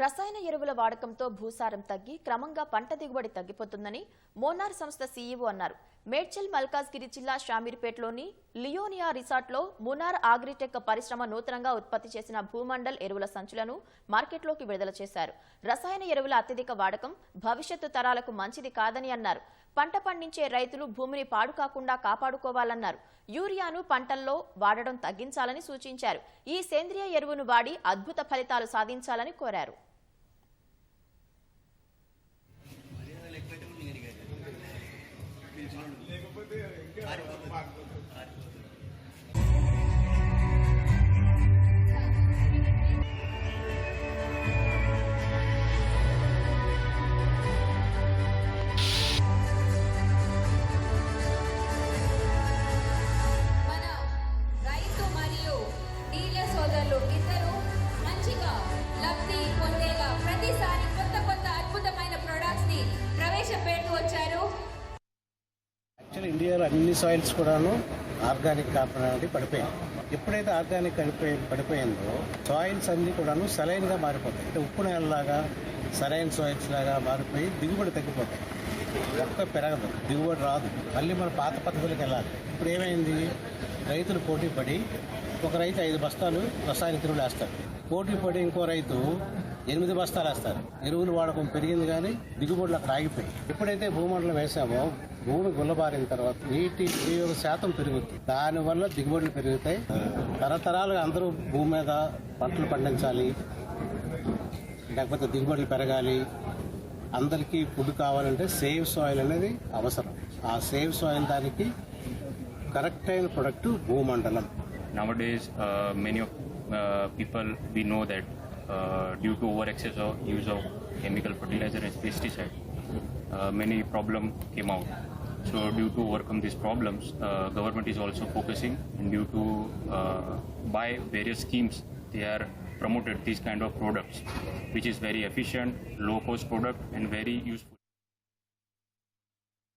రసాయన ఎరువుల వాడకంతో భూసారం తగ్గి క్రమంగా పంట దిగుబడి తగ్గిపోతుందని మోనార్ సంస్థ సీఈఓ అన్నారు. మేడ్చల్ మల్కాజ్గిరి జిల్లా షామీర్పేటలోని లియోనియా రిసార్ట్లో మునార్ ఆగ్రిటెక్ పరిశ్రమ నూతనంగా ఉత్పత్తి చేసిన భూమండల్ ఎరువుల సంచులను మార్కెట్లోకి విడుదల చేశారు. రసాయన ఎరువుల అత్యధిక వాడకం భవిష్యత్తు తరాలకు మంచిది కాదని అన్నారు. పంట పండించే రైతులు భూమిని పాడు కాకుండా కాపాడుకోవాలన్నారు. యూరియాను పంటల్లో వాడడం తగ్గించాలని సూచించారు. ఈ సేంద్రియ ఎరువును వాడి అద్భుత ఫలితాలు సాధించాలని కోరారు. మన యాక్చువల్ ఇండియాలో అన్ని సాయిల్స్ కూడాను ఆర్గానిక్ కార్బన్ పడిపోయాయి. ఎప్పుడైతే ఆర్గానిక్ పడిపోయి పడిపోయిందో సాయిల్స్ అన్ని కూడాను సలైన్గా మారిపోతాయి. అంటే ఉప్పు నేలలాగా సరైన సాయిల్స్ లాగా మారిపోయి దిగుబడి తగ్గిపోతాయి. మొక్క పెరగదు దిగుబడి రాదు. మళ్ళీ మన పాత పద్ధతులకు వెళ్ళాలి. ఇప్పుడు ఏమైంది? రైతులు పోటీ పడి ఒక రైతు ఐదు బస్తాలు రసాయన ఎరువులు వేస్తారు. పోటీ పడి ఇంకో రైతు ఎనిమిది బస్తాలు వేస్తారు. ఎరువులు వాడకం పెరిగింది కానీ దిగుబడులు అక్కడ ఆగిపోయి ఎప్పుడైతే భూమండలం వేసామో భూమి గుల్లబారిన తర్వాత నీటి వినియోగ శాతం పెరుగుతుంది దానివల్ల దిగుబడులు పెరుగుతాయి. తరతరాలుగా అందరూ భూమి మీద పంటలు పండించాలి లేకపోతే దిగుబడులు పెరగాలి. అందరికీ ఫుడ్ కావాలంటే సేవ్ సాయిల్ అనేది అవసరం. ఆ సేవ్ సాయిల్ దానికి కరెక్ట్ అయిన ప్రొడక్ట్ భూమండలం. నవ uh, many people we know that uh, due to over excess of use of chemical fertilizer and pesticide uh, many problem came out. So due to overcome these problems uh, government is also focusing and due to uh, by various schemes they are promoted these kind of products which is very efficient low cost product and very useful